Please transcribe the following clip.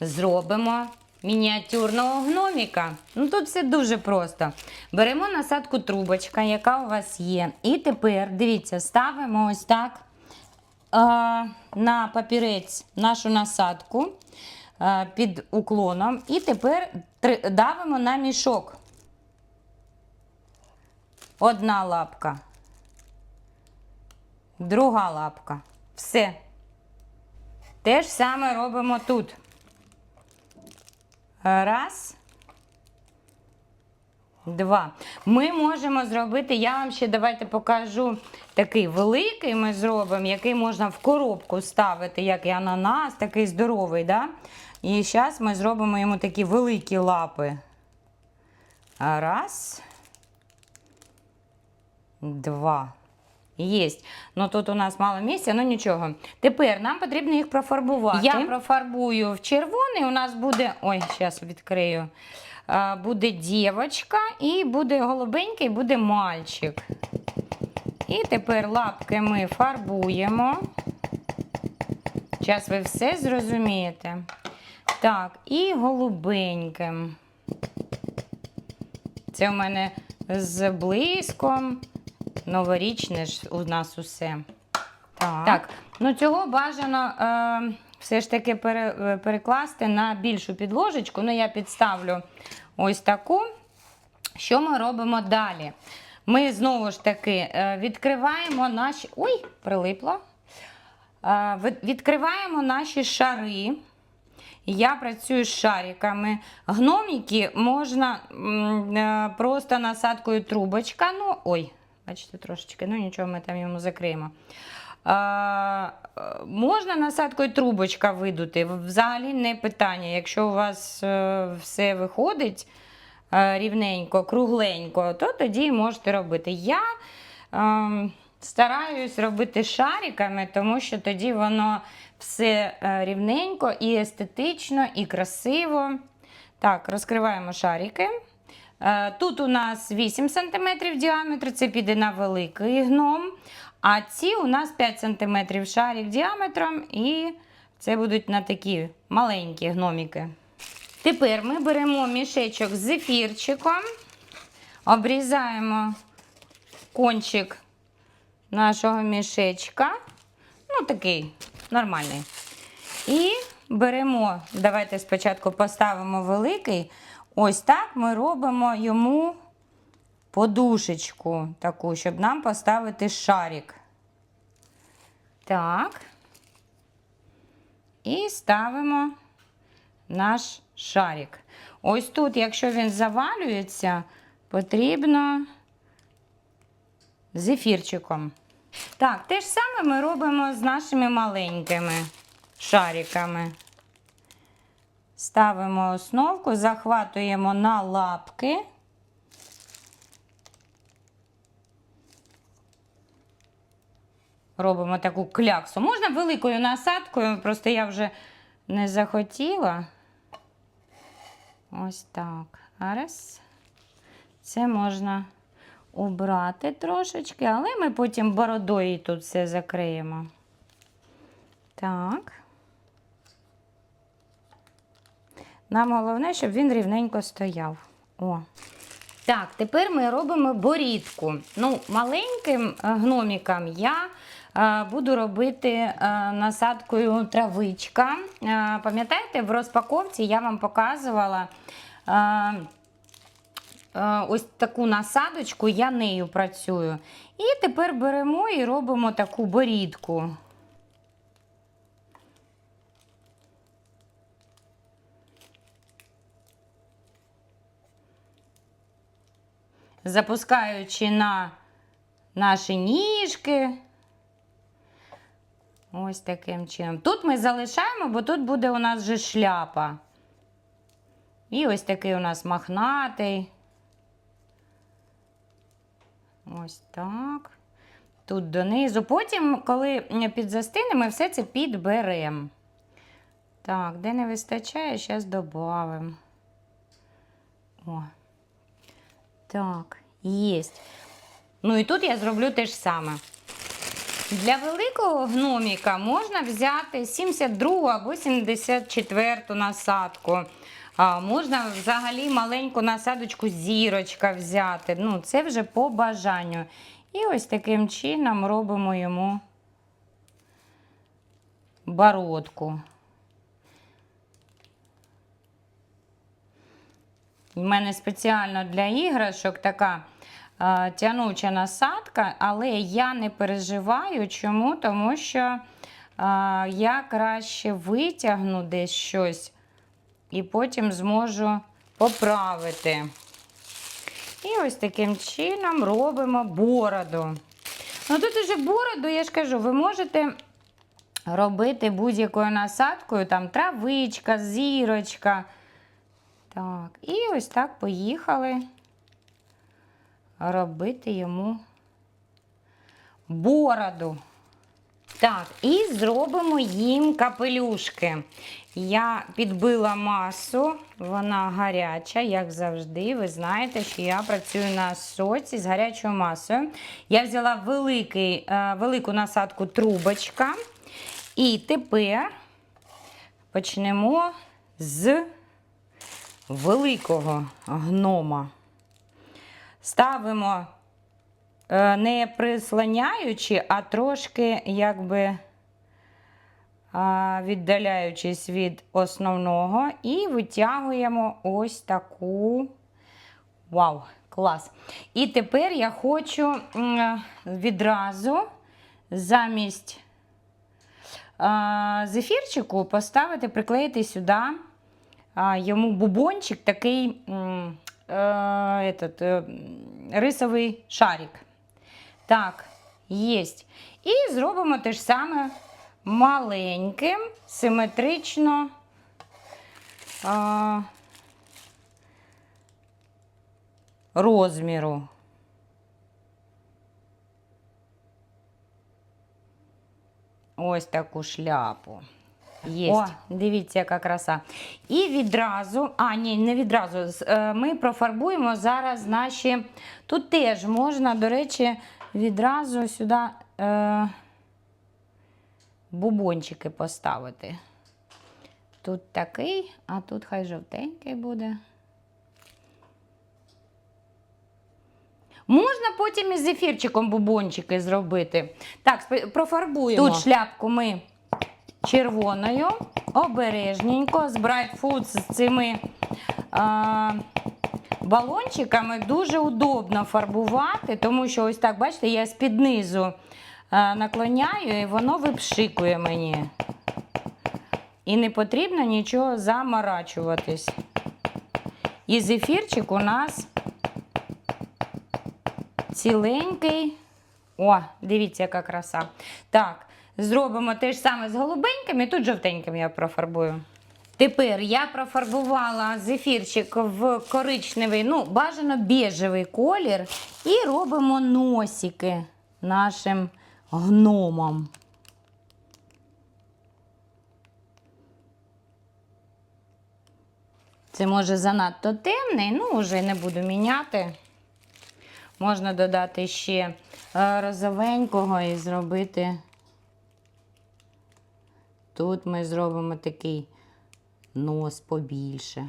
зробимо мініатюрного гноміка. Ну тут все дуже просто. Беремо насадку трубочка, яка у вас є. І тепер, дивіться, ставимо ось так на папірець нашу насадку під уклоном. І тепер давимо на мішок. Одна лапка. Друга лапка. Все. Те ж саме робимо тут. Раз. Два. Ми можемо зробити, я вам ще давайте покажу такий великий ми зробимо, який можна в коробку ставити, як і ананас, такий здоровий. Да? І зараз ми зробимо йому такі великі лапи. Раз. Два. Єсть. Ну тут у нас мало місця, ну нічого. Тепер нам потрібно їх профарбувати. Я профарбую в червоний. У нас буде. Ой, зараз відкрию. А, Буде дівочка, і буде голубенький, буде мальчик. І тепер лапки ми фарбуємо. Зараз ви все зрозумієте. Так, і голубеньким. Це у мене з блиском. Новорічне ж у нас усе. Так, так ну цього бажано е, все ж таки пере, е, перекласти на більшу підложечку. Ну, я підставлю ось таку. Що ми робимо далі? Ми знову ж таки е, відкриваємо наші. Ой, прилипло. Е, відкриваємо наші шари. Я працюю з шариками. Гномики можна просто насадкою трубочка. Ну, ой, бачите, трошечки, ну нічого, ми там йому закриємо. А, е, можна насадкою трубочка видути. Взагалі не питання. Якщо у вас е, все виходить е, рівненько, кругленько, то тоді можете робити. Я ем, стараюсь робити шариками, тому що тоді воно все рівненько і естетично, і красиво. Так, розкриваємо шарики. Е, Тут у нас 8 см діаметр, це піде на великий гном. А ці у нас 5 см шарик діаметром, і це будуть на такі маленькі гноміки. Тепер ми беремо мішечок з зефірчиком, обрізаємо кончик нашого мішечка. Ну, такий нормальний. І беремо, давайте спочатку поставимо великий. Ось так ми робимо йому подушечку таку, щоб нам поставити шарик. Так. І ставимо наш шарик. Ось тут, якщо він завалюється, потрібно зефірчиком. Так, те ж саме ми робимо з нашими маленькими шариками. Ставимо основку, захватуємо на лапки. Робимо таку кляксу. Можна великою насадкою, просто я вже не захотіла. Ось так. Раз. Це можна убрати трошечки, але ми потім бородою тут все закриємо. Так. Нам головне, щоб він рівненько стояв. О. Так, тепер ми робимо борідку. Ну, маленьким е, гномікам я е, буду робити е, насадкою травичка. Пам'ятаєте, в розпаковці я вам показувала ось таку насадочку, я нею працюю. І тепер беремо і робимо таку борідку. Запускаючи на наші ніжки. Ось таким чином. Тут ми залишаємо, бо тут буде у нас вже шляпа. І ось такий у нас махнатий. Ось так. Тут донизу. Потім, коли підзастине, ми все це підберемо. Так, де не вистачає, зараз додамо. О. Так, єсть. Ну і тут я зроблю те ж саме. Для великого гноміка можна взяти 72 або 74 насадку. А, можна взагалі маленьку насадочку зірочка взяти. Ну, це вже по бажанню. І ось таким чином робимо йому бородку. У мене спеціально для іграшок така е, тянуча насадка, але я не переживаю. Чому? Тому що е, я краще витягну десь щось і потім зможу поправити. І ось таким чином робимо бороду. Ну тут уже бороду, я ж кажу, ви можете робити будь-якою насадкою, там травичка, зірочка. Так, і ось так поїхали робити йому бороду. Так, і зробимо їм капелюшки. Я підбила масу, вона гаряча, як завжди. Ви знаєте, що я працюю на соці з гарячою масою. Я взяла великий, е, велику насадку трубочка. І тепер почнемо з великого гнома. Ставимо е, не прислоняючи, а трошки якби віддаляючись від основного, і витягуємо ось таку. Вау, клас! І тепер я хочу відразу замість зефірчику поставити, приклеїти сюди йому бубончик, такий е, этот, е, рисовий шарик. Так, єсть. І зробимо те ж саме маленьким, симетрично. Розміру. Ось таку шляпу. Є. О, дивіться, яка краса. І відразу, а ні, не відразу. е, Ми профарбуємо зараз наші. Тут теж можна, до речі, відразу сюди е, бубончики поставити. Тут такий, а тут хай жовтенький буде. Можна потім із зефірчиком бубончики зробити. Так, профарбуємо. Тут шляпку ми червоною, обережненько, з Bright Food з цими а, балончиками дуже удобно фарбувати, тому що ось так, бачите, я з-під низу наклоняю і воно випшикує мені. І не потрібно нічого заморачуватись. І зефірчик у нас ціленький. О, дивіться, яка краса. Так, зробимо те ж саме з голубеньким і тут жовтеньким я профарбую. Тепер я профарбувала зефірчик в коричневий, ну, бажано біжевий колір, і робимо носики нашим гномам. Це може занадто темний, ну вже не буду міняти. Можна додати ще е, розовенького і зробити. Тут ми зробимо такий нос побільше.